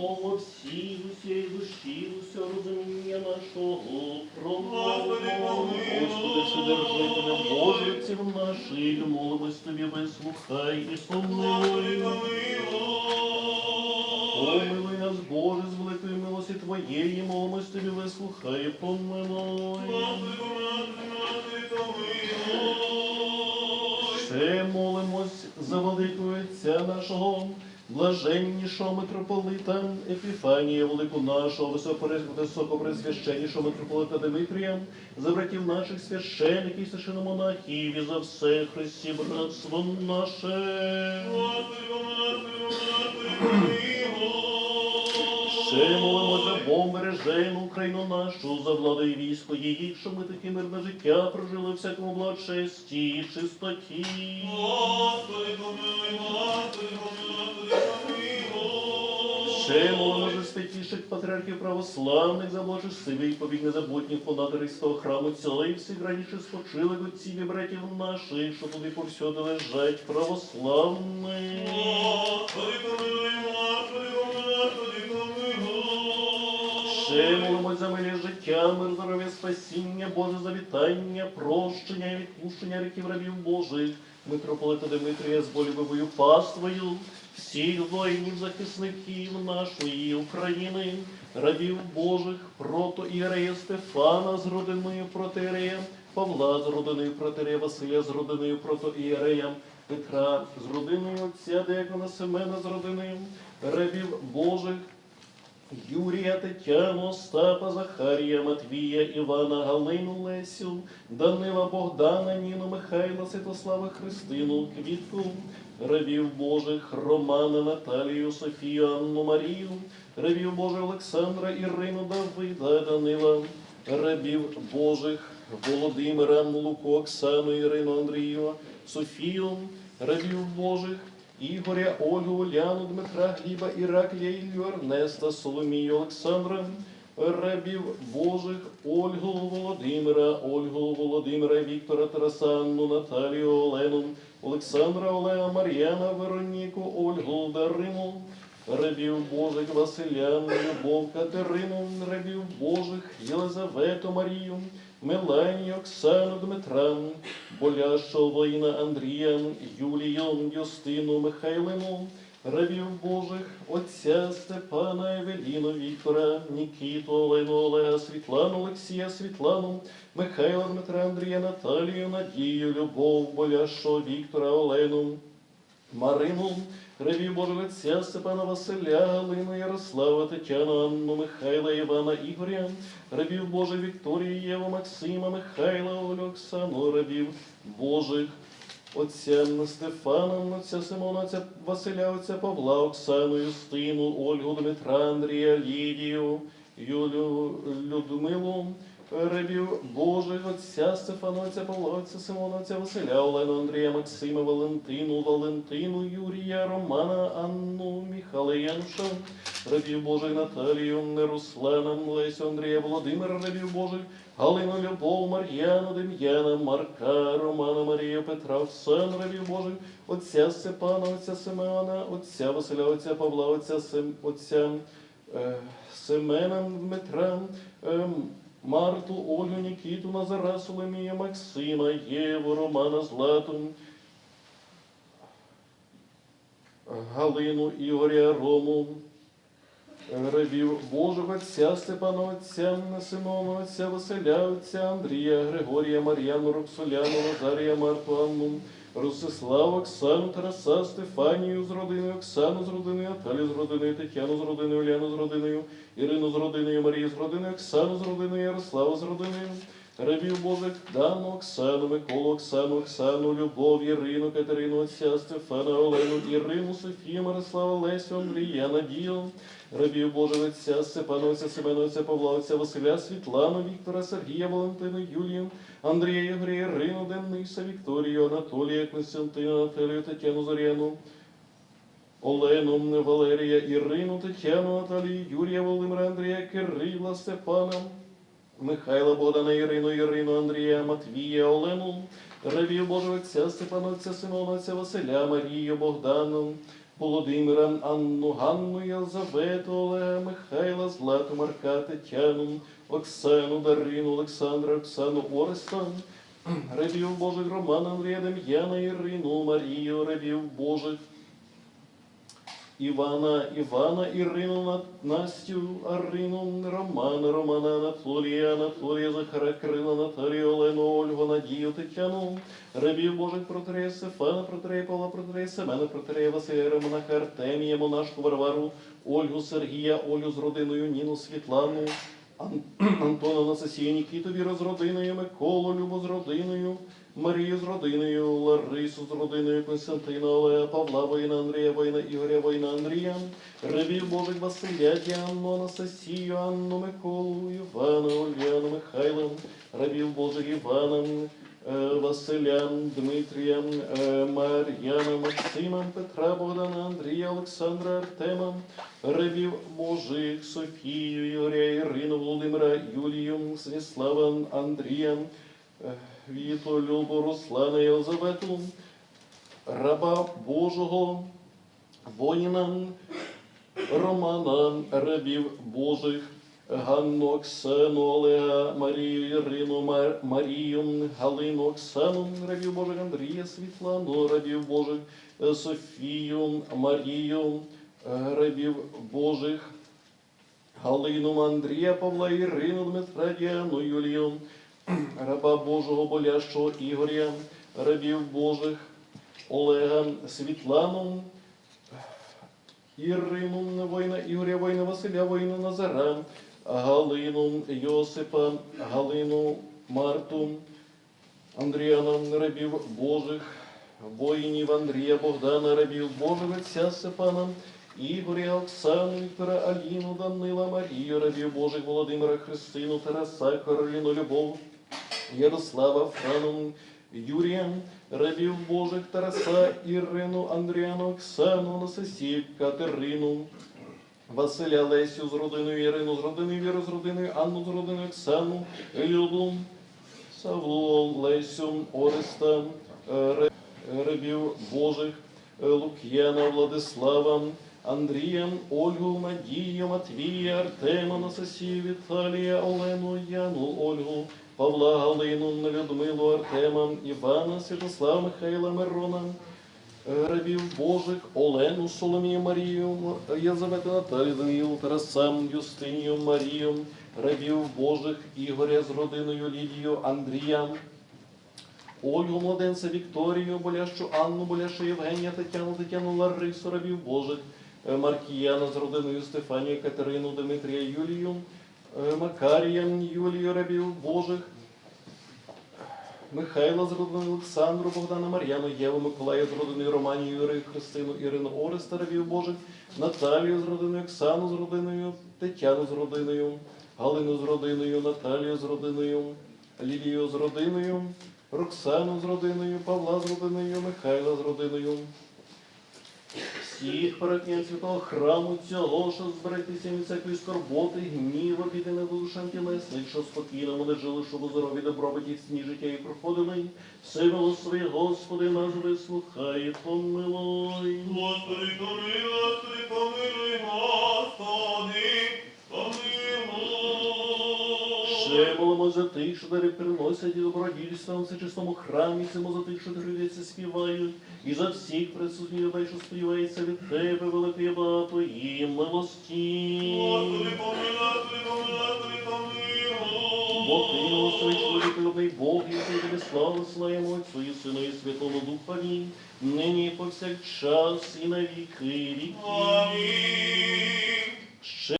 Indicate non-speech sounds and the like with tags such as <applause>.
промовимо всі усієї душі, усе розуміння нашого, Господи, промовимо, помилуй. Господи, Вседержителю Божий, отців наших, молимось тобі, вислухай і Господи, помилуй. помилуй. Нас, Боже, з великої милості Твоєї, молимось тобі, вислухай, і помилуй. Господи. Ще молимось за великого Отця нашого, блаженнішого митрополита Епіфанія, велику нашого, високопре- високопресвященнішого митрополита Димитрія, за братів наших священиків, священомонахів і за все Христі братство наше. Ще молимо бережену Україну нашу, за владу і військо її, щоб ми таке мирне життя прожили всякому благочесті і чистоті. Господи, помилуй, Господи, помилуй. Ще молимо за святіших патріархів православних, за Божих сивий побіг незабутніх з того храму цілий всіх раніше спочилих отців і братів наших, що туди повсюди лежать православні. Господи, помилуй, Господи. Ще молимо за милі життя, мир, здоров'я, спасіння, Боже завітання, прощення і відпущення ріків рабів Божих, митрополита Димитрія з болюбивою паствою, всіх воїнів, захисників нашої України, рабів Божих, прото Ірея Стефана з родиною протирея, Павла з родиною протирея, Василя з родиною прото Ірея, Петра з родиною отця, Деякона Семена з родиною, рабів Божих, Юрія, Тетяну, Остапа, Захарія, Матвія, Івана, Галину, Лесю, Данила, Богдана, Ніну, Михайла, Святослава, Христину, Квітку, рабів Божих, Романа, Наталію, Софію, Анну, Марію, рабів Божих Олександра, Ірину, Давида, Данила, рабів Божих, Володимира, Луку, Оксану, Ірину, Андрію, Софію, рабів Божих, Ігоря, Ольгу, Уляну, Дмитра, Гліба, Іраклія, Ілью, Ернеста, Соломію, Олександра, рабів Божих, Ольгу, Володимира, Ольгу, Володимира, Віктора, Тараса, Анну, Наталію, Олену, Олександра, Олега, Мар'яна, Вероніку, Ольгу, Дарину, рабів Божих, Василя, Любов, Катерину, рабів Божих, Єлизавету, Марію, Меланію, Оксану, Дмитра, Болящого воїна Андрія, Юлію, Юстину, Михайлину, рабів Божих, отця Степана, Евеліну, Віктора, Нікіту, Олену, Олега, Світлану, Олексія, Світлану, Михайла, Дмитра, Андрія, Наталію, Надію, Любов, Болящого, Віктора, Олену, Марину, Ревів Божого Отця Степана Василя, Галину, Ярослава, Тетяну, Анну, Михайла, Івана, Ігоря, рабів Божих Вікторію, Єву, Максима, Михайла, Олю, Оксану, рабів Божих, Отця Стефана, Отця Симона, Отця Василя, Отця Павла, Оксану, Юстину, Ольгу, Дмитра, Андрія, Лідію, Юлю, Людмилу, рабів Божих, Отця Отця Симона, Отця Василя, Олену, Андрія, Максима, Валентину, Валентину, Юрія, Романа, Анну, Міхала, Януша, рабів Божих, Наталію, Руслана, Лесю, Андрія, Володимира, рабів Божих, Галину, Любов, Мар'яну, Дем'яна, Марка, Романа, Марію, Петра, Оксану, рабів Божих, Отця Степана, Отця Симеона, Отця Василя, Отця Павла, Отця, Сем, Отця е, Семена, Дмитра, ем, Марту, Ольгу, Нікіту, Назара, Соломія, Максима, Єву, Романа, Злату, Галину, Ігоря, Рому, рабів Божого Отця, Степана, Отця, Симона, Отця, Василя, Отця, Андрія, Григорія, Мар'яну, Роксоляну, Назарія, Марту, Анну, Ростислава, Оксану, Тараса, Стефанію з родиною, Оксану з родиною, Наталію з родиною, Тетяну з родиною, Уляну з родиною, Ірину з родиною, Марію з родиною, Оксану з родиною, Ярославу з родиною, рабів Божих, Дану, Оксану, Миколу, Оксану, Оксану, Любов, Ірину, Катерину, Отця, Стефана, Олену, Ірину, Софію, Мирослава, Лесю, Андрія, Надію, рабів Божих Отця, Отця, Павла, Отця, Василя, Світлану, Віктора, Сергія, Валентину, Юлію, Андрія, Ігоря, Ірину, Дениса, Вікторію, Анатолія, Константина, Наталію, Тетяну, Зоряну, Олену, Валерія, Ірину, Тетяну, Наталію, Юрія, Володимира, Андрія, Кирила, Степана, Михайла, Богдана, Ірину, Ірину, Андрія, Матвія, Олену, Ревію Божого Отця, Степана, Отця, Василя, Марію, Богдану, Володимира, Анну, Ганну, Єлзавету, Олега, Михайла, Злату, Марка, Тетяну, Оксану, Дарину, Олександра, Оксану, Ореста, рабів Божих, Романа, Андрія, Дем'яна, Ірину, Марію, рабів Божих, Івана, Івана, Ірину, На- Настю, Арину, Романа, Романа, Анатолія, Анатолія, Захара, Крила, Наталію, Олену, Ольгу, Надію, Тетяну, рабів Божих протрея Стефана, протрея Павла, протрея Семена, протрея Василя, Романаха, Артемія, Монашку, Варвару, Ольгу, Сергія, Олю з родиною, Ніну, Світлану, Антона, Насасію, Нікіту, Віру з родиною, Миколу, Любу з родиною, Марію з родиною, Ларису з родиною, Константина, Олега, Павла, воїна, Андрія, воїна, Ігоря, воїна, Андрія, рабів Божих Василя, Діану, Анастасію, Анну, Миколу, Івана, Ульяну, Михайла, рабів Божих Івана, е, Василя, Дмитрія, е, Мар'яна, Максима, Петра, Богдана, Андрія, Олександра, Артема, рабів Божих, Софію, Ігоря, Ірину, Володимира, Юлію, Станіслава, Андрія, е, Віту, Любу, Руслана, Єлизавету, раба Божого, воїна, Романа, рабів Божих, Ганну, Оксану, Олега, Марію, Ірину, Мар- Марію, Галину, Оксану, рабів Божих, Андрія, Світлану, рабів Божих, Софію, Марію, рабів Божих, Галину, Андрія, Павла, Ірину, Дмитра, Діану, Юлію, <clears throat> раба Божого болящого Ігоря, рабів Божих, Олега, Світлану, Ірину, воїна Ігоря, воїна Василя, воїна Назара, Галину, Йосипа, Галину, Марту, Андріана, рабів Божих, воїнів Андрія, Богдана, рабів Божих, отця Степана, Ігоря, Оксану, Віктора, Аліну, Данила, Марію, рабів Божих, Володимира, Христину, Тараса, Кароліну, Любов, Ярослава, Франу, Юрія, рабів Божих, Тараса, Ірину, Андріану, Оксану, Анастасію, Катерину, Василя, Лесю з родиною, Ірину з родиною, Віру з родиною, Анну з родиною, Оксану, Люду, Савлу, Лесю, Ореста, рабів Божих, Лук'яна, Владислава, Андрія, Ольгу, Надію, Матвія, Артема, Насасію, Віталія, Олену, Яну, Ольгу, Павла, Галину, Людмилу, Артема, Івана, Святослава, Михайла, Мирона, е, рабів Божих, Олену, Соломію, Марію, Єлизавету, Наталію, Данилу, Тараса, Юстинію, Марію, рабів Божих, Ігоря з родиною Лідію, Андрія, Ольгу, младенця Вікторію, болящу Анну, болящу Євгенія, Тетяну, Тетяну, Ларису, рабів Божих, Маркіяна з родиною Стефанію, Катерину, Дмитрія, Юлію, е, Макарія, Юлію, рабів Божих, Михайла з родиною Олександру, Богдана, Мар'яну, Єву, Миколая з родиною Романію, Юрію, Христину, Ірину, Ореста, рабів Божих, Наталію з родиною, Оксану з родиною, Тетяну з родиною, Галину з родиною, Наталію з родиною, Лілію з родиною, Роксану з родиною, Павла з родиною, Михайла з родиною. Всіх перекнять святого храму цього, що зберегтися від всякої скорботи, гніва, біди на душам тілесних, що спокійно вони жили, щоб у здорові добробуті сні життя і проходили. Все своє, Господи, нас вислухай, помилуй, Господи, помилуй, тих, що дари приносять і добродійства в всечистому храмі, цьому за тих, що трудяться, співають, і за всіх присутніх людей, що співається від Тебе, великої багатої милості. Господи, помилуй, помилуй, Господи, Бо ти помилуй. милостивий чоловіколюбний Бог, і ти тобі славу славимо Отцю і Сину і Святому Духові, нині і повсякчас і на віки віки. Амінь.